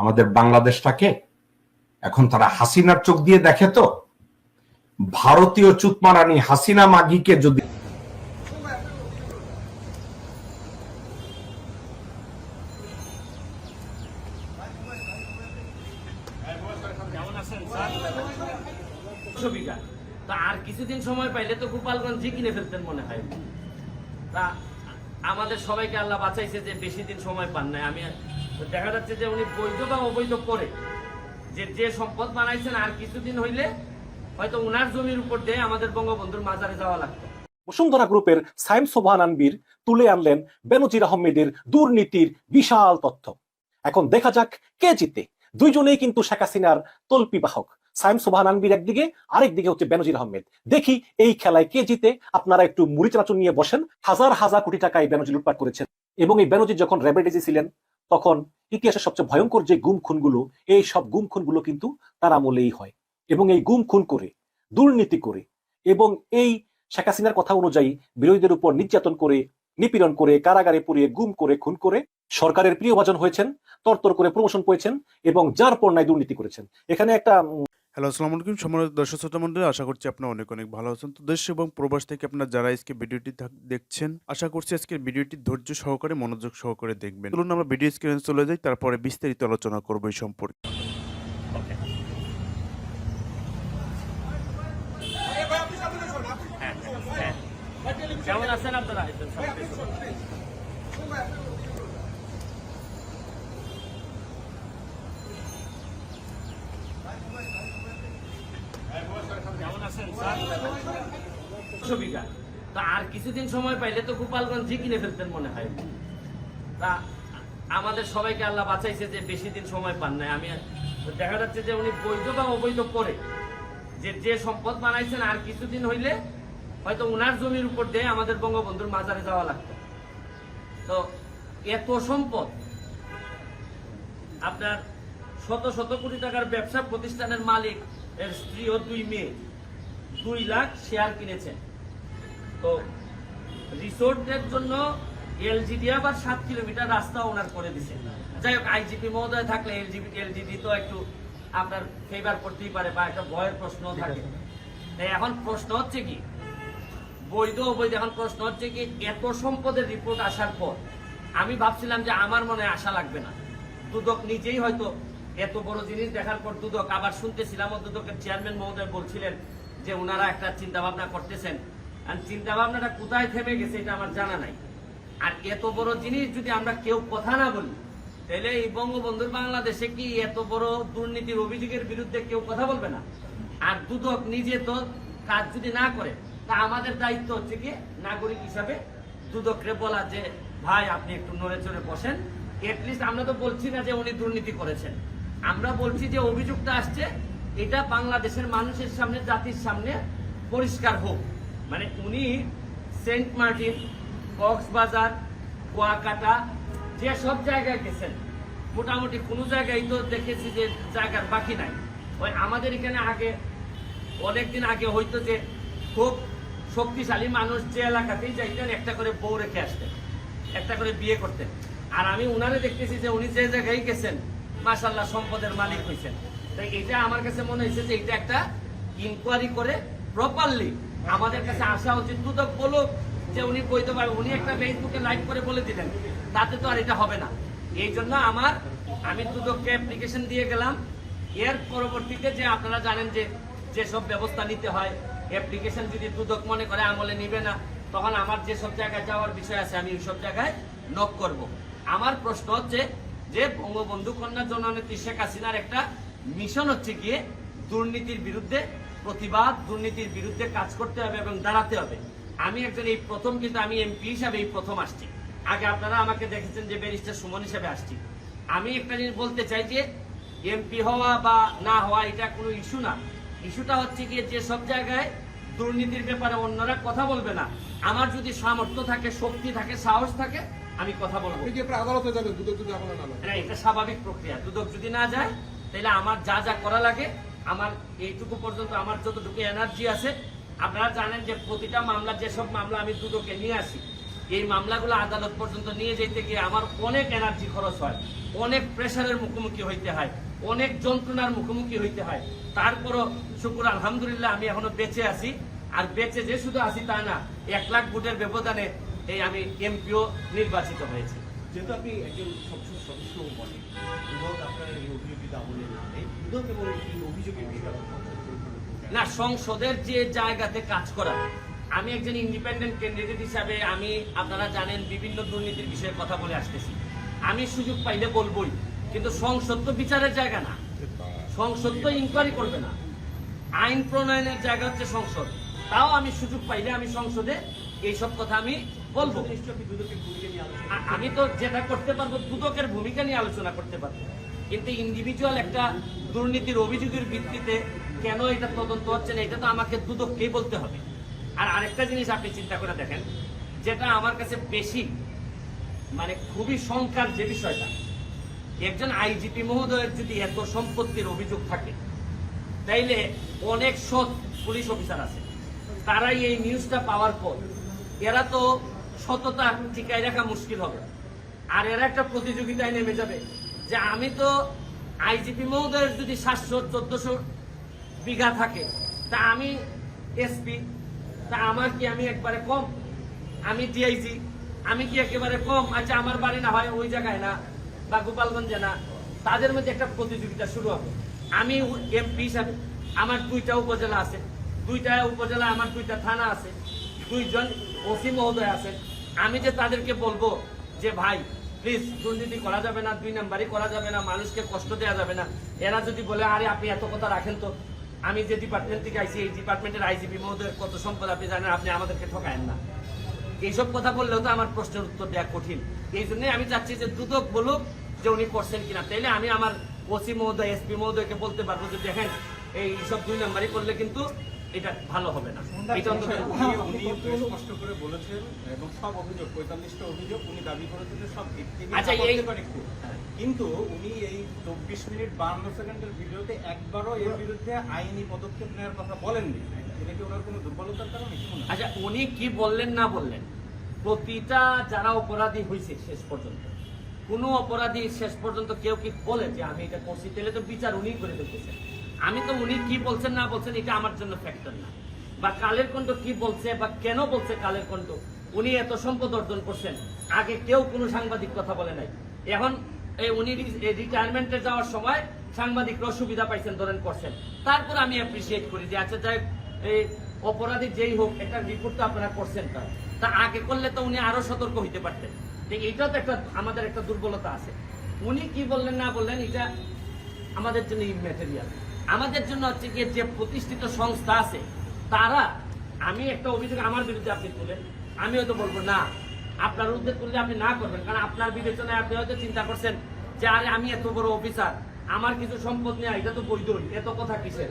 আমাদের বাংলাদেশটাকে, এখন তারা হাসিনার চোখ দিয়ে দেখে তো, ভারতীয় চুতমারানি হাসিনা মাগিকে যদি আর কিছুদিন সময় পাইলে তো গোপালগঞ্জ কিনে ফেলতেন মনে হয়। তা আমাদের সবাইকে আল্লাহ বাঁচাইছে যে বেশি দিন সময় পান নাই। আমি দেখা যাচ্ছে যে উনি বৈধ বা অবৈধ করে যে যে সম্পদ বানাইছেন, আর কিছুদিন হইলে হয়তো উনার জমির উপর দিয়ে আমাদের বঙ্গবন্ধুর মাজারে যাওয়া লাগতো। বসুন্ধরা গ্রুপের সাইম সোভান আনবির তুলে আনলেন বেনজির আহমেদের দুর্নীতির বিশাল তথ্য। এখন দেখা যাক কে জিতে। দুইজনেই কিন্তু শেখ হাসিনার তল্পি বাহক সাইম সোভান আনবির একদিকে, আরেক দিকে হচ্ছে বেনজির আহমেদ। দেখি এই খেলায় কে জিতে আপনারা একটু মুড়ি চানাচুর নিয়ে বসেন। হাজার হাজার কোটি টাকা এই বেনজির লুটপাট করেছেন। এবং এই বেনজির যখন র্যাবেডিজি ছিলেন, তখন ইতিহাসের সবচেয়ে ভয়ঙ্কর যে গুম খুনগুলো এই সব গুম খুনগুলো কিন্তু তার আমলেই হয়। এবং এই গুম খুন করে, দুর্নীতি করে, এবং এই শেখ হাসিনার কথা অনুযায়ী বিরোধীদের উপর নির্যাতন করে, নিপীড়ন করে, কারাগারে পুড়িয়ে গুম করে, খুন করে সরকারের প্রিয়ভাজন হয়েছেন, তরতর করে প্রমোশন পেয়েছেন, এবং যার পর নাই দুর্নীতি করেছেন। এখানে একটা হ্যালো, আসসালামু আলাইকুম। সম্মানিত দর্শক শ্রোতা মন্ডলী আশা করছি আপনারা অনেক অনেক ভালো আছেন। তো দেশ এবং প্রবাস থেকে আপনারা যারা আজকে ভিডিওটি দেখছেন, আশা করছি আজকের ভিডিওটি ধৈর্য সহকারে, মনোযোগ সহকারে দেখবেন। চলুন আমরা ভিডিও স্ক্রিনে চলে যাই, তারপরে বিস্তারিত আলোচনা করব এই সম্পর্কে কেমন আছেন আপনারা কেমন আছেন স্যার তা আর কিছুদিন সময় পাইলে তো গোপালগঞ্জ জি কিনে ফেলতেন মনে হয়। তা আমাদের সবাইকে আল্লাহ বাঁচাইছে যে বেশি দিন সময় পান নাই। আমি দেখা যাচ্ছে যে উনি বৈধ বা অবৈধ করে যে যে সম্পদ বানাইছেন, আর কিছুদিন হইলে হয়তো উনার জমির উপর দিয়ে আমাদের বঙ্গবন্ধুর মাজারে যাওয়া লাগতো। তো এত সম্পদ, আপনার শত শত কোটি টাকার ব্যবসা প্রতিষ্ঠানের মালিক এর স্ত্রী ও দুই মেয়ে। দুই লাখ শেয়ার কিনেছেন তো রিসোর্টের জন্য এলজিডি আবার সাত কিলোমিটার রাস্তা ওনার করে দিছে। যাই হোক আইজিপি মহোদয় থাকলে এলজিবি এলজিডি তো একটু আপনার ফেভার করতেই পারে বা একটা ভয়ের প্রশ্ন থাকে। এখন প্রশ্ন হচ্ছে কি? বৈধ অবৈধ এখন প্রশ্ন হচ্ছে কি এত সম্পদের রিপোর্ট আসার পর আমি ভাবছিলাম যে আমার মনে আশা লাগবে না। দুদক নিজেই হয়তো এত বড় জিনিস দেখার পর দুদক আবার শুনতেছিলাম দুদকের চেয়ারম্যান মহোদয় বলছিলেন যে ওনারা একটা চিন্তা ভাবনা করতেছেন। আর চিন্তা ভাবনাটা কোথায় থেমে গেছে এটা আমার জানা নাই। আর এত বড় জিনিস যদি আমরা কেউ কথা না বলি, তাহলে এই বঙ্গবন্ধুর বাংলাদেশে কি এত বড় দুর্নীতির অভিযোগের বিরুদ্ধে কেউ কথা বলবে না? আর দুদক নিজে তো কাজ যদি না করে, তা আমাদের দায়িত্ব হচ্ছে কি নাগরিক হিসাবে দুদকরে বলা যে, ভাই, আপনি একটু নড়ে চড়ে বসেন। এটলিস্ট আমরা তো বলছি না যে উনি দুর্নীতি করেছেন। আমরা বলছি যে অভিযোগটা আসছে এটা বাংলাদেশের মানুষের সামনে, জাতির সামনে পরিষ্কার হোক। মানে উনি সেন্ট মার্টিন, কক্সবাজার, কুয়াকাটা, যে সব জায়গায় গেছেন, মোটামুটি কোনো জায়গায় তো দেখেছি যে জায়গার বাকি নাই। ওই আমাদের এখানে আগে, অনেকদিন আগে হয়তো যে খুব শক্তিশালী মানুষ যে এলাকাতেই যাইতেন, একটা করে বউ রেখে আসতেন, একটা করে বিয়ে করতেন। আর আমি উনারে দেখতেছি যে উনি যে জায়গায় গেছেন মাসাল্লাহ সম্পদের মালিক হয়েছেন। তাই এটা আমার কাছে মনে হয়েছে যে এটা একটা ইনকোয়ারি করে প্রপারলি আমাদের কাছে আসা উচিত। দুদক বলুক যে উনি বইতে পারবেন উনি একটা ফেসবুকে লাইভ করে বলে দিলেন। তাতে তো আর এটা হবে না। এই জন্য আমার আমি দুদককে অ্যাপ্লিকেশন দিয়ে গেলাম। এর পরবর্তীতে যে আপনারা জানেন যে যেসব ব্যবস্থা নিতে হয় অ্যাপ্লিকেশন যদি দুদক মনে করে আমলে নিবে না, তখন আমার যেসব জায়গায় যাওয়ার বিষয় আছে, আমি ওইসব জায়গায় নক করব। আমার প্রশ্ন হচ্ছে যে বঙ্গবন্ধু কন্যা জননেত্রী শেখ হাসিনার একটা মিশন হচ্ছে গিয়ে দুর্নীতির বিরুদ্ধে প্রতিবাদ, দুর্নীতির বিরুদ্ধে কাজ করতে হবে এবং দাঁড়াতে হবে। আমি একজন এই প্রথম, কিন্তু আমি এমপি হিসাবে এই প্রথম আসছি। আগে আপনারা আমাকে দেখেছেন যে ব্যারিস্টার সুমন হিসাবে আসছি। আমি একটা জিনিস বলতে চাই যে, এমপি হওয়া বা না হওয়া এটা কোনো ইস্যু না। ইস্যুটা হচ্ছে গিয়ে যে সব জায়গায় দুর্নীতির ব্যাপারে অন্যরা কথা বলবে না। আমার যদি সামর্থ্য থাকে, শক্তি থাকে, সাহস থাকে আমি কথা বলব। আপনি কি আপনার আদালতে যাবেন দুদক যদি আপনার না? না, এটা স্বাভাবিক প্রক্রিয়া। দুদক যদি না যায় তাহলে আমার যা যা করা লাগে আমার এইটুকু পর্যন্ত আমার যতটুকু এনার্জি আছে আপনারা জানেন যে প্রতিটা মামলা যেসব মামলা আমি দুদকে নিয়ে আসি এই মামলাগুলো আদালত পর্যন্ত নিয়ে যেতে গিয়ে আমার অনেক এনার্জি খরচ হয় অনেক প্রেশারের মুখোমুখি হইতে হয় অনেক যন্ত্রণার মুখোমুখি হইতে হয়। তারপরও শুকুর আলহামদুলিল্লাহ আমি এখনও বেঁচে আছি। আর বেঁচে যে শুধু আছি তা না এক লাখ ভোটের ব্যবধানে এই আমি এমপিও নির্বাচিত হয়েছি। যেহেতু আপনি একজন সংসদ সদস্য বলে এবং আপনার এই অভিযোগিতা আমলে দুদক এবং এই অভিযোগের বিষয়ে। না সংসদের যে জায়গাতে কাজ করা আমি একজন ইন্ডিপেন্ডেন্ট ক্যান্ডিডেট হিসাবে আমি আপনারা জানেন বিভিন্ন দুর্নীতির বিষয়ে কথা বলে আসতেছি। আমি সুযোগ পাইলে বলবই কিন্তু সংসদ তো বিচারের জায়গা না। সংসদ তো ইনকোয়ারি করবে না। আইন প্রণয়নের জায়গা হচ্ছে সংসদ। তাও আমি সুযোগ পাইলে আমি সংসদে এইসব কথা আমি বলব। আমি তো যেটা করতে পারব দুদকের ভূমিকা নিয়ে আলোচনা করতে পারব। কিন্তু ইন্ডিভিজুয়াল একটা দুর্নীতির অভিযোগের ভিত্তিতে কেন এটা তদন্ত হচ্ছে না এটা তো আমাকে দুদককেই বলতে হবে। আর আরেকটা জিনিস আপনি চিন্তা করে দেখেন যেটা আমার কাছে বেশি মানে খুবই শঙ্কার যে বিষয়টা একজন আইজিপি মহোদয়ের যদি এত সম্পত্তির অভিযোগ থাকে তাইলে অনেক সৎ পুলিশ অফিসার আছে। তারাই এই নিউজটা পাওয়ার পর এরা তো সততা টিকায় রাখা মুশকিল হবে। আর এরা একটা প্রতিযোগিতায় নেমে যাবে যে আমি তো আইজিপি মহোদয়ের যদি সাতশো, চোদ্দশো বিঘা থাকে, তা আমি এসপি, তা আমার কি আমি একবারে কম? আমি ডিআইজি, আমি কি একেবারে কম? আচ্ছা আমার বাড়ি না হয় ওই জায়গায় না, বা গোপালগঞ্জে না, তাদের মধ্যে একটা প্রতিযোগিতা শুরু হবে। আমি এমপি হিসাবে, আমার দুইটা উপজেলা আছে, দুইটা উপজেলা, আমার দুইটা থানা আছে, দুইজন ওসি মহোদয় আছেন। আমি যে তাদেরকে বলব যে ভাই প্লিজ দুর্নীতি করা যাবে না, দুই নাম্বারই করা যাবে না, মানুষকে কষ্ট দেওয়া যাবে না। এরা যদি বলে, আরে আপনি এত কথা রাখেন তো। আমি যে ডিপার্টমেন্ট থেকে আইছি, এই ডিপার্টমেন্টের আইজিপি মহোদয়ের কত সম্পদ আপনি জানেন, আপনি আমাদেরকে ঠকায়েন না। এইসব কথা বললেও তো আমার প্রশ্নের উত্তর দেওয়া কঠিন। এই জন্যই আমি চাচ্ছি যে দুদক বলুক যে উনি করছেন কিনা। তাইলে আমি আমার ওসি মহোদয় এসপি মহোদয়কে বলতে পারব যে দেখেন এই সব দুই নাম্বারই করলে কিন্তু এটা ভালো হবে না। এটা অন্তত স্পষ্ট করে বলেছেন এবং সব অভিযোগ পঁয়তাল্লিশটা অভিযোগ উনি দাবি করেছেন যে সব আচ্ছা, এই- কিন্তু উনি এই চব্বিশ মিনিট সেকেন্ডের ভিডিওতে একবারও এর বিরুদ্ধে আইনি পদক্ষেপ নেওয়ার কথা বলেননি। এটা কি ওনার কোনো দুর্বলতার কারণে? আচ্ছা উনি কি বললেন না বললেন? প্রতিটা যারা অপরাধী হয়েছে শেষ পর্যন্ত কোনো অপরাধী শেষ পর্যন্ত কেউ কি বলে যে আমি এটা করছি? তাহলে তো বিচার উনি করে দেখতেছেন আমি তো উনি কি বলছেন না বলছেন, এটা আমার জন্য ফ্যাক্টর না। বা কালের কণ্ঠ কি বলছে বা কেন বলছে কালের কণ্ঠ, উনি এত সম্পদ অর্জন করছেন, আগে কেউ কোনো সাংবাদিক কথা বলে নাই। এখন উনি রিটায়ারমেন্টে যাওয়ার সময় সাংবাদিকরা সুবিধা পাইছেন, ধরেন করছেন। তারপর আমি অ্যাপ্রিসিয়েট করি যে আচ্ছা যাই এই অপরাধী যেই হোক একটা রিপোর্ট তো আপনারা করছেন তার। তা আগে করলে তো উনি আরও সতর্ক হইতে পারতেন। এইটাও তো একটা, আমাদের একটা দুর্বলতা আছে। উনি কি বললেন না বললেন, এটা আমাদের জন্য ইম্যাটেরিয়াল আমাদের জন্য হচ্ছে গিয়ে যে প্রতিষ্ঠিত সংস্থা আছে, তারা, আমি একটা অভিযোগ আমার বিরুদ্ধে আপনি তুলেন, আমি হয়তো বলব না। আপনার বিরুদ্ধে তুললে আপনি না করবেন, কারণ আপনার বিবেচনায় আপনি হয়তো চিন্তা করছেন যে, আরে, আমি এত বড় অফিসার, আমার কিছু সম্পদ নেই, এটা তো বৈধই এত কথা কিসের?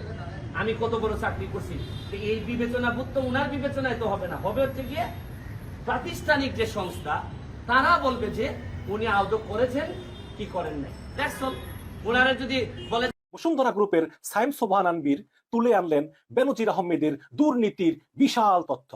আমি কত বড় চাকরি করছি? এই বিবেচনা বোধ তো উনার বিবেচনায় তো হবে না। হবে হচ্ছে গিয়ে প্রাতিষ্ঠানিক যে সংস্থা, তারা বলবে যে, উনি আদৌ করেছেন কি করেন নাই? অল ওনারা যদি বলে বসুন্ধরা গ্রুপের সাইম সোভান আনবির তুলে আনলেন বেনজির আহমেদের দুর্নীতির বিশাল তথ্য।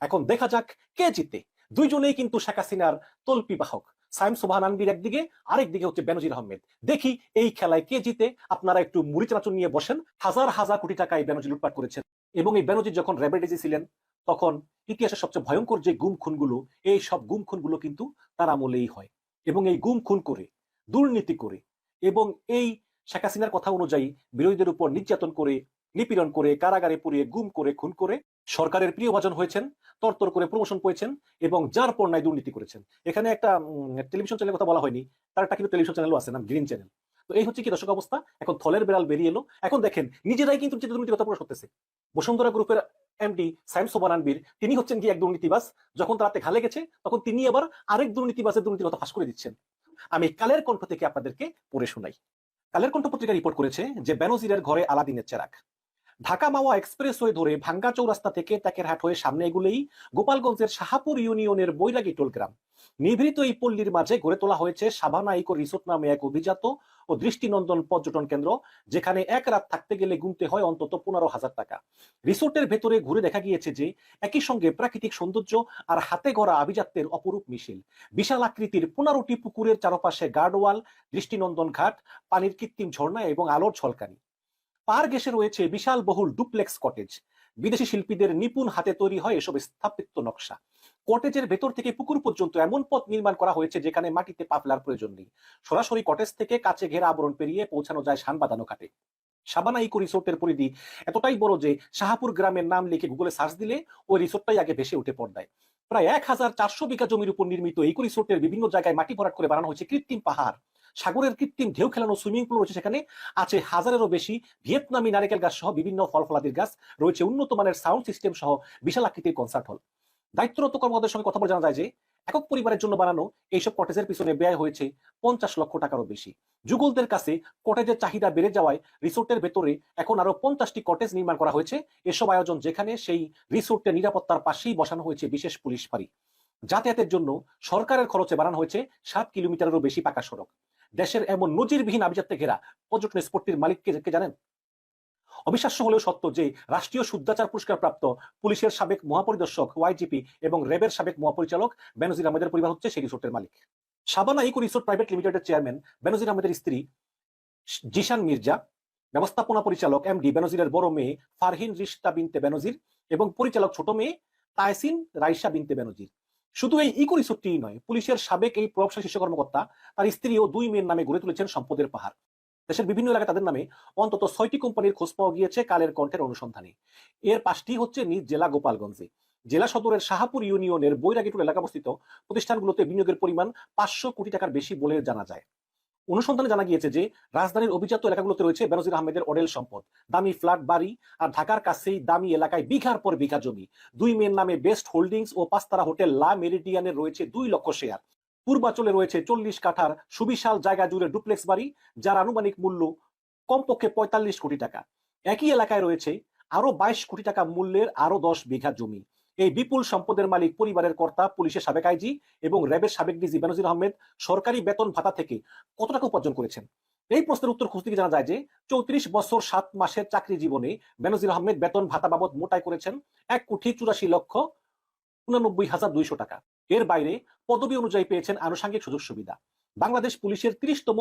এখন দেখা যাক কে জিতে। দুইজনেই কিন্তু শেখ হাসিনার তল্পি বাহক। সাইম সোভান আনবির একদিকে, আরেক দিকে হচ্ছে বেনজির আহমেদ। দেখি এই খেলায় কে জিতে। আপনারা একটু মুড়ি চানাচুর নিয়ে বসেন। হাজার হাজার কোটি টাকা এই বেনজির লুটপাট করেছেন। এবং এই বেনজির যখন র্যাবেডিজি ছিলেন, তখন ইতিহাসের সবচেয়ে ভয়ঙ্কর যে গুম খুনগুলো এই সব গুম খুনগুলো কিন্তু তার আমলেই হয়। এবং এই গুম খুন করে, দুর্নীতি করে, এবং এই শেখ হাসিনার কথা অনুযায়ী বিরোধীদের উপর নির্যাতন করে, নিপীড়ন করে, কারাগারে পুড়িয়ে, গুম করে, খুন করে সরকারের প্রিয় ভাজন হয়েছেন, তরতর করে প্রমোশন পেয়েছেন এবং যার পর নাই দুর্নীতি করেছেন। এখানে একটা টেলিভিশন চ্যানেলের কথা বলা হয়নি, তার একটা কিন্তু টেলিভিশন চ্যানেলও আছে, নাম গ্রিন চ্যানেল তো এই হচ্ছে কি দর্শক অবস্থা? এখন থলের বেড়াল বেরিয়ে এলো। এখন দেখেন, নিজেরাই কিন্তু যে দুর্নীতির কথা প্রকাশ করতেছে। বসুন্ধরা গ্রুপের এমডি সাইম সোবানানবীর তিনি হচ্ছেন কি এক দুর্নীতিবাস যখন তারাতে ঘালে গেছে, তখন তিনি আবার আরেক দুর্নীতিবাজের দুর্নীতির কথা ফাঁস করে দিচ্ছেন। আমি কালের কণ্ঠ থেকে আপনাদেরকে পড়ে শোনাই। কালের কণ্ঠ পত্রিকা রিপোর্ট করেছে যে বেনজিরের ঘরে আলাদিনের চেরাক ঢাকা মাওয়া এক্সপ্রেসওয়ে ধরে ভাঙ্গা চৌরাস্তা থেকে ত্যাকেরহাট হয়ে সামনে এগুলেই গোপালগঞ্জের শাহাপুর ইউনিয়নের বৈরাগী টোলগ্রাম নিভৃত এই পল্লীর মাঝে গড়ে তোলা হয়েছে সাভানা ইকো রিসোর্ট নামে এক অভিজাত ও দৃষ্টিনন্দন পর্যটন কেন্দ্র, যেখানে এক রাত থাকতে গেলে গুনতে হয় অন্তত পনেরো হাজার টাকা। রিসোর্টের ভেতরে ঘুরে দেখা গিয়েছে যে, একই সঙ্গে প্রাকৃতিক সৌন্দর্য আর হাতে গড়া আভিজাত্যের অপরূপ মিছিল বিশাল আকৃতির পনেরোটি পুকুরের চারপাশে গার্ডওয়াল, দৃষ্টিনন্দন ঘাট, পানির কৃত্রিম ঝর্ণা এবং আলোর ঝলকানি পার ঘেসে রয়েছে বিশাল বহুল ডুপ্লেক্স কটেজ। বিদেশি শিল্পীদের নিপুণ হাতে তৈরি হয় এসব স্থাপিত নকশা। কটেজের ভেতর থেকে পুকুর পর্যন্ত এমন পথ নির্মাণ করা হয়েছে যেখানে মাটিতে পা ফেলার প্রয়োজন নেই। সরাসরি কটেজ থেকে কাছে ঘেরা আবরণ পেরিয়ে পৌঁছানো যায় শান বাঁধানো ঘাটে। সাবানা ইকো রিসোর্টের পরিধি এতটাই বড় যে শাহাপুর গ্রামের নাম লিখে গুগলে সার্চ দিলে ওই রিসোর্টটাই আগে ভেসে উঠে পড়দায় প্রায় এক হাজার চারশো বিঘা জমির উপর নির্মিত ইকো রিসোর্টের বিভিন্ন জায়গায় মাটি ভরাট করে বানানো হয়েছে কৃত্রিম পাহাড়। সাগরের কৃত্রিম ঢেউ খেলানো সুইমিং পুল রয়েছে সেখানে। আছে হাজারেরও বেশি ভিয়েতনামি নারিকেল গাছ সহ বিভিন্ন ফল ফলাদির গাছ। রয়েছে উন্নত মানের সাউন্ড সিস্টেম সহ বিশাল আকৃতির কনসার্ট হল দায়িত্বরত কর্মকর্তাদের সঙ্গে কথা বলে জানা যায় যে, একক পরিবারের জন্য বানানো এইসব কটেজের পিছনে ব্যয় হয়েছে পঞ্চাশ লক্ষ টাকারও বেশি। যুগলদের কাছে কটেজের চাহিদা বেড়ে যাওয়ায় রিসোর্টের ভেতরে এখন আরও পঞ্চাশটি কটেজ নির্মাণ করা হয়েছে। এসব আয়োজন যেখানে সেই রিসোর্টের নিরাপত্তার পাশেই বসানো হয়েছে বিশেষ পুলিশ ফাঁড়ি। যাতায়াতের জন্য সরকারের খরচে বানানো হয়েছে সাত কিলোমিটারেরও বেশি পাকা সড়ক। দেশের এমন নজিরবিহীন আভিজাত্যে ঘেরা পর্যটন স্পটটির মালিককে জানেন? অবিশ্বাস্য হলেও সত্য যে রাষ্ট্রীয় শুদ্ধাচার পুরস্কার প্রাপ্ত পুলিশের সাবেক মহাপরিদর্শক ওয়াইজিপি এবং র্যাবের সাবেক মহাপরিচালক বেনজির আহমেদের পরিবার হচ্ছে সেই রিসোর্টের মালিক। সাবানা ইকো রিসোর্ট প্রাইভেট লিমিটেডের চেয়ারম্যান বেনজির আহমেদের স্ত্রী জিশান মির্জা, ব্যবস্থাপনা পরিচালক এমডি বেনজিরের বড় মেয়ে ফারহিন রিস্তা বিনতে বেনজির এবং পরিচালক ছোট মেয়ে তাইসিন রাইসা বিনতে বেনজির। শুধু এই ইকো রিসোর্টটি নয়, পুলিশের সাবেক এই প্রভাবশালী শীর্ষ কর্মকর্তা, তার স্ত্রী ও দুই মেয়ের নামে গড়ে তুলেছেন সম্পদের পাহাড়। দেশের বিভিন্ন এলাকায় তাদের নামে অন্তত ছয়টি কোম্পানির খোঁজ পাওয়া গিয়েছে কালের কণ্ঠের অনুসন্ধানে। এর পাঁচটি হচ্ছে নিজ জেলা গোপালগঞ্জে। জেলা সদরের শাহাপুর ইউনিয়নের বৈরাগীপুর এলাকা অবস্থিত প্রতিষ্ঠানগুলোতে বিনিয়োগের পরিমাণ পাঁচশো কোটি টাকার বেশি বলে জানা যায়। অনুসন্ধানে জানা গিয়েছে যে, রাজধানীর অভিজাত এলাকাগুলোতে রয়েছে বেনজির আহমেদের অডেল সম্পদ। দামি ফ্ল্যাট বাড়ি আর ঢাকার কাছেই দামি এলাকায় বিঘার পর বিঘা জমি। দুই মেয়ের নামে বেস্ট হোল্ডিংস ও পাঁচতারা হোটেল লা মেরিডিয়ানের রয়েছে দুই লক্ষ শেয়ার। পূর্বাচলে রয়েছে চল্লিশ কাঠার সুবিশাল জায়গা জুড়ে ডুপ্লেক্স বাড়ি, যার আনুমানিক মূল্য কমপক্ষে পঁয়তাল্লিশ কোটি টাকা। একই এলাকায় রয়েছে আরও বাইশ কোটি টাকা মূল্যের আরও দশ বিঘা জমি। এই বিপুল সম্পদের মালিক পরিবারের কর্তা, পুলিশের সাবেক আইজি এবং র্যাবের সাবেক ডিজি বেনজির আহমেদ সরকারি বেতন ভাতা থেকে কত টাকা উপার্জন করেছেন? এই প্রশ্নের উত্তর খুঁজতে জানা যায় যে চৌত্রিশ বছর, সাত মাসের চাকরি জীবনে বেনজির আহমেদ বেতন ভাতা বাবদ মোটাই করেছেন এক কোটি চুরাশি লক্ষ উনানব্বই হাজার দুইশো টাকা। এর বাইরে পদবি অনুযায়ী পেয়েছেন আনুষঙ্গিক সুযোগ সুবিধা। বাংলাদেশ পুলিশের তিরিশতম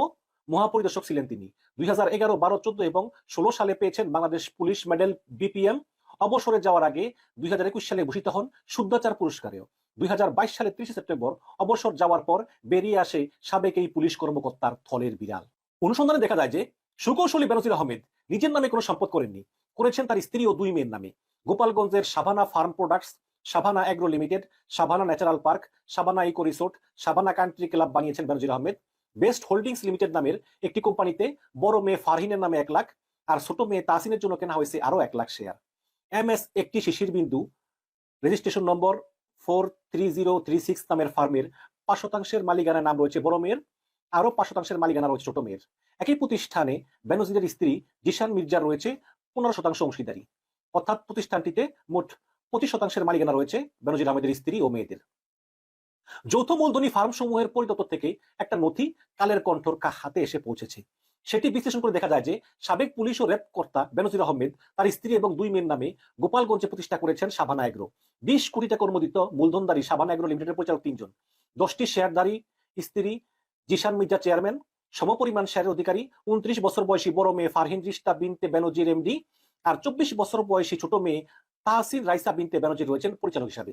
মহাপরিদর্শক ছিলেন তিনি। দুই হাজার এগারো, বারো, চোদ্দ এবং ষোলো সালে পেয়েছেন বাংলাদেশ পুলিশ মেডেল বিপিএম অবসরে যাওয়ার আগে দুই হাজার একুশ সালে ভূষিত হন শুদ্ধাচার পুরস্কারেও। দুই হাজার বাইশ সালে ত্রিশে সেপ্টেম্বর অবসর যাওয়ার পর বেরিয়ে আসে সাবেক এই পুলিশ কর্মকর্তার থলের বিড়াল। অনুসন্ধানে দেখা যায় যে সুকৌশলী বেনজির আহমেদ নিজের নামে কোনো সম্পদ করেননি, করেছেন তার স্ত্রী ও দুই মেয়ের নামে। গোপালগঞ্জের Savanna farm products, Savanna agro limited, Savanna natural park, Savanna eco resort, Savanna country club বানিয়েছেন Benazir Ahmed. Best holdings limited নামের একটি কোম্পানিতে বড় মেয়ে ফারহিনের নামে এক লাখ, আর ছোট মেয়ে তাসিনের জন্য কেনা হয়েছে আরও এক লাখ শেয়ার। এম এস একটি শিশির বিন্দু। Registration number four three zero three six নামের ফার্মের পাঁচ শতাংশের মালিকানার নাম রয়েছে বড় মেয়ের আরও পাঁচ শতাংশের মালিকানা রয়েছে ছোট মেয়ের। একই প্রতিষ্ঠানে বেনজিরের স্ত্রী জিশান মির্জার রয়েছে পনেরো শতাংশ অংশীদারি। অর্থাৎ প্রতিষ্ঠানটিতে মোট পঁচিশ শতাংশের মালিকানা রয়েছে বেনজির আহমেদের স্ত্রী ও মেয়েদের। যৌথ মূলধনী ফার্ম সমূহের পরিদপ্তর থেকে একটা নথি কালের কণ্ঠর হাতে এসে পৌঁছেছে। সেটি বিশ্লেষণ করে দেখা যায় যে সাবেক পুলিশ ও র্যাব কর্তা বেনজির আহমেদ, তার স্ত্রী এবং দুই মেয়ের নামে গোপালগঞ্জে প্রতিষ্ঠা করেছেন সাবানা এগ্রো বিশ কোটি টাকা অনুমোদিত মূলধনদারী সাবানা এগ্রো লিমিটেডের পরিচালক তিনজন। দশটি শেয়ারদারি স্ত্রী, জিশান মির্জা চেয়ারম্যান, সমপরিমাণ শেয়ারের অধিকারী, উনত্রিশ বছর বয়সী বড় মেয়ে ফারহিন রিস্তা বিনতে বেনজির এমডি আর চব্বিশ বছর বয়সী ছোট মেয়ে তাহসিন রাইসা বিনতে বেনজির রয়েছেন পরিচালক হিসাবে।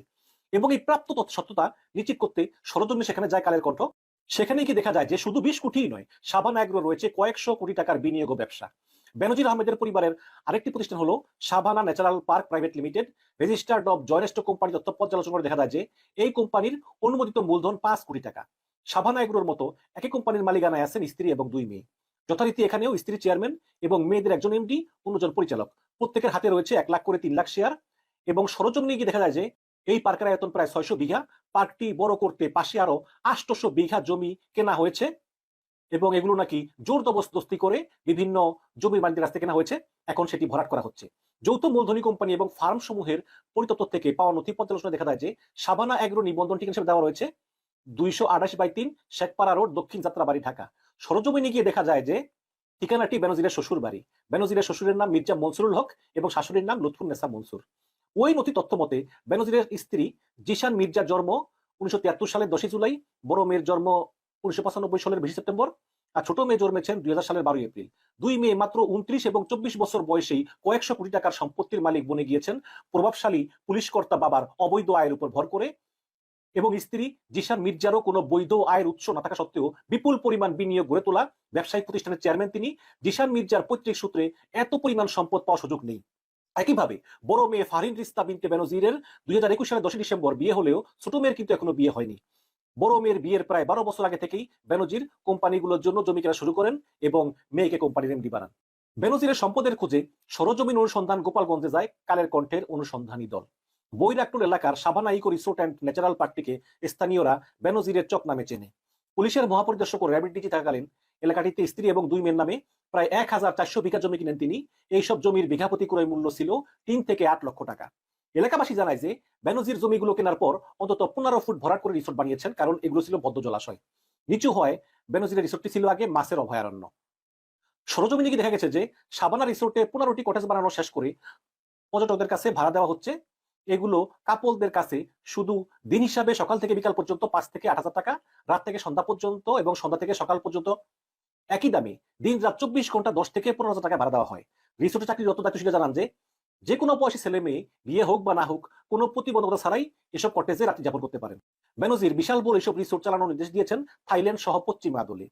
এবং এই প্রাপ্ত সত্যতা নিশ্চিত করতে সরজমিনে সেখানে যায় কালের কণ্ঠ। সেখানে কি দেখা যায় যে শুধু বিশ কোটিই নয়, সাবান অ্যাগ্রো রয়েছে কয়েকশো কোটি টাকার বিনিয়োগ ব্যবসা। বেনজির আহমেদের পরিবারের আরেকটি প্রতিষ্ঠান হলো Savanna natural park private limited. Registered of joint stock company তথ্য পর্যালোচনা করে দেখা যায় যে এই কোম্পানির অনুমোদিত মূলধন পাঁচ কোটি টাকা। সাবানা এগ্রোর মতো একই কোম্পানির মালিকানায় আছেন স্ত্রী এবং দুই মেয়ে। যথারীতি এখানেও স্ত্রী চেয়ারম্যান এবং মেয়েদের একজন এমডি, অন্যজন পরিচালক। প্রত্যেকের হাতে রয়েছে এক লাখ করে তিন লাখ শেয়ার এবং সরজমিনে গিয়ে দেখা যায় যে এই পার্কের আয়তন প্রায় ছয়শো বিঘা। পার্কটি বড় করতে পাশে আরও আটশোশো বিঘা জমি কেনা হয়েছে এবং এগুলো নাকি জোর জবরদস্তি করে বিভিন্ন জমির মালিকদের কাছ থেকে কেনা হয়েছে। এখন সেটি ভরাট করা হচ্ছে। যৌথ মূলধনী কোম্পানি এবং ফার্ম সমূহের পরিতত্ত্ব থেকে পাওয়া নথি পর্যালোচনা দেখা যায় যে সাবানা এগ্রো নিবন্ধন ঠিকানা হিসেবে দেওয়া রয়েছে। দুইশো আঠাশ বাই তিন শেখপাড়া রোড, দক্ষিণ যাত্রাবাড়ি, ঢাকা। সরজমিনে গিয়ে দেখা যায় যে ঠিকানাটি বেনজিরের শ্বশুর বাড়ি বেনজিরের শ্বশুরের নাম মির্জা মনসুরুল হক এবং শাশুড়ির নাম লুৎফুন্নেসা মনসুর। ওই নথি তথ্য মতে, বেনজিরের স্ত্রী জিশান মির্জার জন্ম উনিশশো তিয়াত্তর সালের দশই জুলাই, বড় মেয়ের জন্ম উনিশশো পঁচানব্বই সালের বিশে সেপ্টেম্বর, আর ছোট মেয়ে জন্মেছেন দুই হাজার সালের বারোই এপ্রিল। দুই মেয়ে মাত্র উনত্রিশ এবং চব্বিশ বছর বয়সেই কয়েকশো কোটি টাকার সম্পত্তির মালিক বনে গিয়েছেন। প্রভাবশালী পুলিশ কর্তা বাবার অবৈধ আয়ের উপর ভর করে এবং স্ত্রী জিশান মির্জারও কোনো বৈধ আয়ের উৎস না থাকা সত্ত্বেও বিপুল পরিমাণ বিনিয়োগ গড়ে তোলা। ব্যবসায়িক প্রতিষ্ঠানের চেয়ারম্যান তিনি। জিশান মির্জার পৈতৃক সূত্রে এত পরিমাণ সম্পদ পাওয়ার সুযোগ নেই। একইভাবে বড় মেয়ে ফারিন রিস্তা বিনতে বেনজিরের দুই হাজার একুশ সালের দশই ডিসেম্বর বিয়ে হলেও ছোট মেয়ের কিন্তু এখনও বিয়ে হয়নি। বড় মেয়ের বিয়ের প্রায় বারো বছর আগে থেকেই বেনজির কোম্পানিগুলোর জন্য জমি কেনা শুরু করেন এবং মেয়েকে কোম্পানির এমডি বানান। বেনজিরের সম্পদের খোঁজে সরজমিন অনুসন্ধান গোপালগঞ্জে যায় কালের কণ্ঠের অনুসন্ধানী দল। বৈরাকটুল এলাকার Savanna eco resort and natural পার্কটিকে স্থানীয়রা বেনজিরের চক নামে চেনে। পুলিশের মহাপরিদর্শক ও র্যাবিট ডিজি থাকাকালীন এলাকাটিতে স্ত্রী এবং দুই মেয়ের নামে প্রায় এক হাজার চারশো বিঘা জমি কিনেন তিনি। এইসব জমির বিঘাপতি ক্রয় মূল্য ছিল তিন থেকে আট লক্ষ টাকা। এলাকাবাসী জানায় যে, বেনজির জমিগুলো কেনার পর অন্তত পনেরো ফুট ভরাট করে রিসোর্ট বানিয়েছেন কারণ এগুলো ছিল বদ্ধ জলাশয়। নিচু হয় বেনজিরের রিসোর্টটি ছিল আগে মাছের অভয়ারণ্য। সরজমিনে গিয়ে দেখা গেছে যে, সাবানা রিসোর্টে পনেরোটি কটেজ বানানো শেষ করে পর্যটকদের কাছে ভাড়া দেওয়া হচ্ছে। এগুলো কাপলদের কাছে শুধু দিন হিসাবে সকাল থেকে বিকাল পর্যন্ত পাঁচ থেকে আট হাজার টাকা, রাত থেকে সন্ধ্যা পর্যন্ত এবং সন্ধ্যা থেকে সকাল পর্যন্ত একই দামে দিন রাত চব্বিশ ঘণ্টা দশ থেকে পনেরো হাজার টাকা ভাড়া দেওয়া হয়। রিসোর্টে চাকরিরত দায়িত্বশীল জানান যে যে কোনো বয়সী ছেলে মেয়ে, বিয়ে হোক বা না হোক, কোনো প্রতিবন্ধকতা ছাড়াই এসব কটেজে রাত্রি যাপন করতে পারেন। বেনজির বিশাল বড় এসব রিসোর্ট চালানোর নির্দেশ দিয়েছেন থাইল্যান্ড সহ পশ্চিমা আদলে।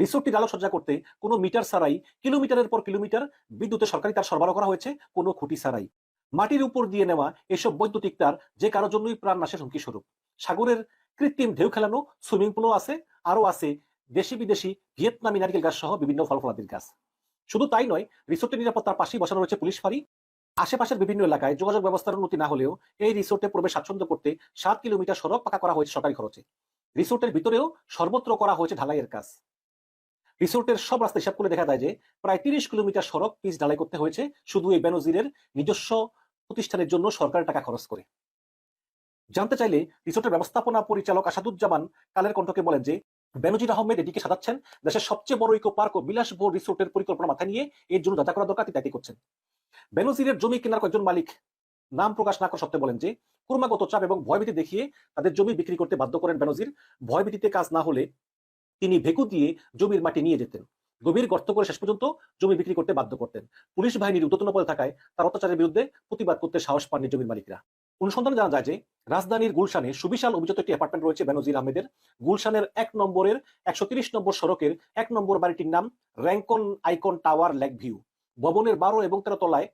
রিসোর্টটির আলোকসজ্জা করতে কোনো মিটার ছাড়াই কিলোমিটারের পর কিলোমিটার বিদ্যুতের সরকারি তার সরবরাহ করা হয়েছে, কোনো খুঁটি ছাড়াই। মাটির উপর দিয়ে নেওয়া এসব বৈদ্যুতিক তার যে কারোর জন্যই প্রাণ নাশের হুমকি স্বরূপ। সাগরের কৃত্রিম ঢেউ খেলানো, সুইমিং পুলও আছে, আরও আছে দেশি বিদেশি ভিয়েতনামি নারিকেল গাছ সহ বিভিন্ন ফল ফলাদির গাছ। শুধু তাই নয় রিসোর্টের নিরাপত্তার পাশেই বসানো রয়েছে পুলিশ ফাঁড়ি। আশেপাশের বিভিন্ন এলাকায় যোগাযোগ ব্যবস্থার উন্নতি না হলেও এই রিসোর্টে প্রবেশ স্বাচ্ছন্দ্য করতে সাত কিলোমিটার সড়ক পাকা করা হয়েছে সরকারি খরচে। রিসোর্টের ভিতরেও সর্বত্র করা হয়েছে ঢালাইয়ের কাজ। রিসোর্টের সব রাস্তা হিসাব করে দেখা যায় যে প্রায় তিরিশ কিলোমিটার সড়ক পিচ ঢালাই করতে হয়েছে শুধু এই বেনজিরের নিজস্ব প্রতিষ্ঠানের জন্য সরকারের টাকা খরচ করে। জানতে চাইলে রিসোর্টের ব্যবস্থাপনা পরিচালক আসাদুজ্জামান কালের কণ্ঠকে বলেন যে বেনজির আহমেদ এটিকে সাজাচ্ছেন। দেশের সবচেয়ে বড় ইকো পার্ক ও বিলাসবহুল রিসোর্টের পরিকল্পনা মাথায় নিয়ে এর জন্য যা করা দরকার তিনি তাই করছেন। বেনজিরের জমি কেনার কয়েকজন মালিক নাম প্রকাশ না করা সত্ত্বে বলেন যে, ক্রমাগত চাপ এবং ভয়ভীতি দেখিয়ে তাদের জমি বিক্রি করতে বাধ্য করেন বেনজির। ভয়ভীতিতে কাজ না হলে তিনি ভেকু দিয়ে জমির মাটি নিয়ে যেতেন। গভীর গর্ত করে শেষ পর্যন্ত জমি বিক্রি করতে বাধ্য করতেন। পুলিশ বাহিনীর উদ্যতন পদে থাকায় তার অত্যাচারের বিরুদ্ধে প্রতিবাদ করতে সাহস পাননি জমির মালিকরা। অনুসন্ধানে জানা যায় যে রাজধানীর গুলশানে সুবিশাল অভিজাত একটি অ্যাপার্টমেন্ট রয়েছে বেনজির আহমেদের। গুলশানের এক নম্বরের একশো নম্বর সড়কের এক নম্বর বাড়িটির নাম Rancon icon tower lake view. ভবনের বারো এবং তেরো তলায়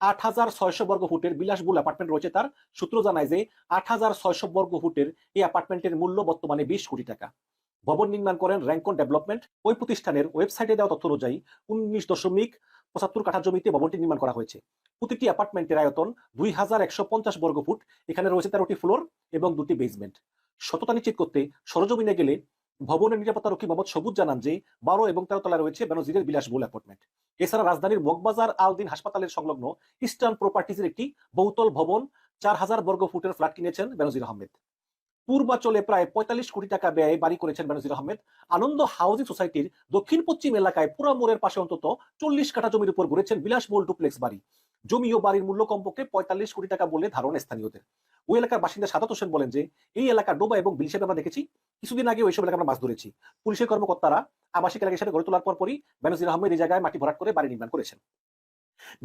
আট হাজার ছয়শো বর্গ ফুটের বিলাসবুল অ্যাপার্টমেন্ট রয়েছে তার। সূত্র জানায় যে আট হাজার ছয়শো বর্গ ফুটের এই অ্যাপার্টমেন্টের মূল্য বর্তমানে বিশ কোটি টাকা। ভবন নির্মাণ করেন র্যাঙ্কন ডেভেলপমেন্ট। ওই প্রতিষ্ঠানের ওয়েবসাইটে দেওয়া তথ্য অনুযায়ী উনিশ দশমিক পঁচাত্তর কাঠা জমিতে ভবনটি নির্মাণ করা হয়েছে। প্রতিটি অ্যাপার্টমেন্টের আয়তন দুই হাজার একশো পঞ্চাশ বর্গ ফুট। এখানে রয়েছে তেরোটি ফ্লোর এবং দুটি বেসমেন্ট সততা নিশ্চিত করতে সরজমিনে গেলে ভবনের নিরাপত্তারক্ষী মোহাম্মদ সবুজ জানান যে বারো এবং তেরো তলায় রয়েছে বেনজিরের বিলাসবহুল অ্যাপার্টমেন্ট এছাড়া রাজধানীর মগবাজার আলদিন হাসপাতালের সংলগ্ন ইস্টার্ন প্রপার্টিজের একটি বহুতল ভবন চার হাজার বর্গ ফুটের ফ্ল্যাট কিনেছেন বেনজির আহমেদ। পূর্বাচলে প্রায় পঁয়তাল্লিশ কোটি টাকা ব্যয়ে বাড়ি করেছেন বেনজির আহমেদ। আনন্দ হাউজিং সোসাইটির দক্ষিণ পশ্চিম এলাকায় পুরা মোড়ের পাশে অন্তত চল্লিশ কাঠা জমির উপর গড়েছেন বিলাসবহুল ডুপ্লেক্স বাড়ি। জমি ও বাড়ির মূল্য কমপক্ষে পঁয়তাল্লিশ কোটি টাকা বলে ধারণা স্থানীয়দের। ওই এলাকার বাসিন্দা সাদাত হোসেন বলেন যে, এই এলাকা ডোবা এবং বিল হিসেবে আমরা দেখেছি, কিছুদিন আগে ওইসব এলাকা আমরা মাছ ধরেছি। পুলিশের কর্মকর্তারা আবাসিক এলাকা হিসেবে গড়ে তোলার পরপরই বেনজির আহমেদ এই জায়গায় মাটি ভরাট করে বাড়ি নির্মাণ করেছেন।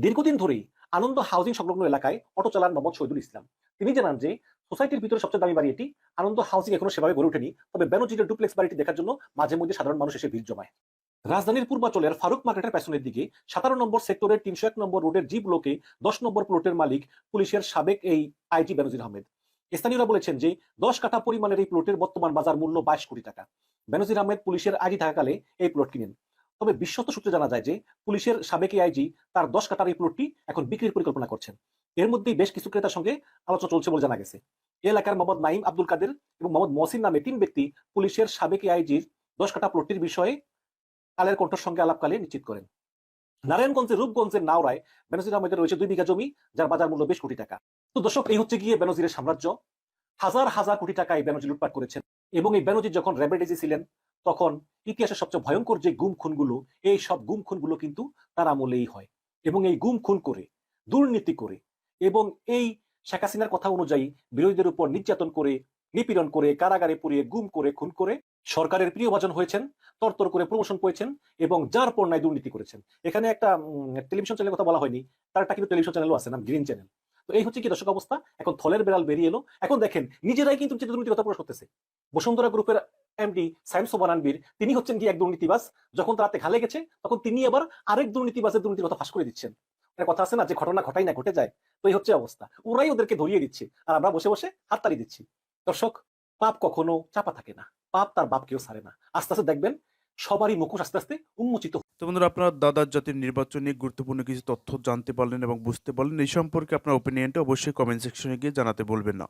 দীর্ঘদিন ধরেই আনন্দ হাউজিং সংলগ্ন এলাকায় অটো চালান মোহাম্মদ শহীদুল ইসলাম। তিনি জানান যে, সোসাইটির ভিতরে সবচেয়ে দামি বাড়ি এটি আনন্দ হাউজিং এখনও সেভাবে গড়ে ওঠেনি, তবে বেনজিরের ডুপ্লেক্স বাড়িটি দেখার জন্য মাঝে মধ্যে সাধারণ মানুষ এসে ভিড় জমায়। রাজধানীর পূর্বাচলের ফারুক মার্কেটের পেছনের দিকে সাতারো নম্বর সেক্টরের তিনশো এক নম্বর রোডের জি ব্লকে দশ নম্বর প্লটের মালিক পুলিশের সাবেক এই আইজি বেনজির আহমেদ। স্থানীয়রা বলেছেন যে, দশ কাঠা পরিমাণের এই প্লটের বর্তমান বাজার মূল্য বাইশ কোটি টাকা। বেনজির আহমেদ পুলিশের আইজি থাকাকালে এই প্লট কিনেন। তবে বিশ্বত সূত্রে জানা যায় যে, পুলিশের সাবেক আইজি তার দশ কাটার এই প্লটটি এখন বিক্রির পরিকল্পনা করছেন। এর মধ্যেই বেশ কিছু ক্রেতার সঙ্গে আলোচনা চলছে বলে জানা গেছে। এলাকার মোহাম্মদ নাইম আব্দুল কাদের এবং মোহাম্মদ মহসিন নামে তিন ব্যক্তি পুলিশের সাবেক আইজির দশ কাটা প্লটটির বিষয়ে কালের কণ্ঠর সঙ্গে আলাপকালে নিশ্চিত করেন। নারায়ণগঞ্জের রূপগঞ্জের নাওরায় বেনজির আহমেদের রয়েছে দুই বিঘা জমি, যার বাজার মূল্য বেশ কোটি টাকা। তো দর্শক, এই হচ্ছে গিয়ে বেনজিরের সাম্রাজ্য। হাজার হাজার কোটি টাকায় এই বেনজির লুটপাট করেছেন। এবং এই বেনজির যখন র্যাবেড এজে ছিলেন, তখন ইতিহাসের সবচেয়ে ভয়ঙ্কর যে গুম খুনগুলো, এই সব গুম খুনগুলো কিন্তু তার আমলেই হয়। এবং এই গুম খুন করে, দুর্নীতি করে, এবং এই শেখ হাসিনার কথা অনুযায়ী বিরোধীদের উপর নির্যাতন করে, নিপীড়ন করে, কারাগারে পুড়িয়ে, গুম করে, খুন করে সরকারের প্রিয়ভাজন হয়েছেন, তরতর করে প্রমোশন পেয়েছেন এবং যার নাই দুর্নীতি করেছেন। এখানে একটা টেলিভিশন চ্যানেলের কথা বলা হয়নি, তার একটা কিন্তু টেলিভিশন চ্যানেলও আছে, নাম গ্রিন চ্যানেল তো এই হচ্ছে কি দর্শক অবস্থা? এখন থলের বেড়াল বেরিয়ে এলো। এখন দেখেন, নিজেরাই কিন্তু দুর্নীতির কথা প্রকাশ করতেছে। বসুন্ধরা গ্রুপের এমডি সাইম সোবানানবীর তিনি হচ্ছেন কি এক দুর্নীতিবাজ। যখন তার হাতে ঘালে গেছে, তখন তিনি আবার আরেক দুর্নীতিবাজের দুর্নীতির কথা ফাঁস করে দিচ্ছেন। কথা আছে না, যে ঘটনা ঘটাই না ঘটে যায়, তো এই হচ্ছে অবস্থা। ওরাই ওদেরকে ধরিয়ে দিচ্ছে, আর আমরা বসে বসে হাততালি দিচ্ছি। দর্শক, পাপ কখনো চাপা থাকে না। পাপ তার বাপকেও ছাড়ে না। আস্তে আস্তে দেখবেন, সবারই মুখোশ আস্তে আস্তে উন্মোচিত তো বন্ধুরা, আপনার দাদার জাতির নির্বাচন নিয়ে গুরুত্বপূর্ণ কিছু তথ্য জানতে পারলেন এবং বুঝতে পারলেন, এই সম্পর্কে আপনার ওপিনিয়নটা অবশ্যই কমেন্ট সেকশনে গিয়ে জানাতে বলবেন না।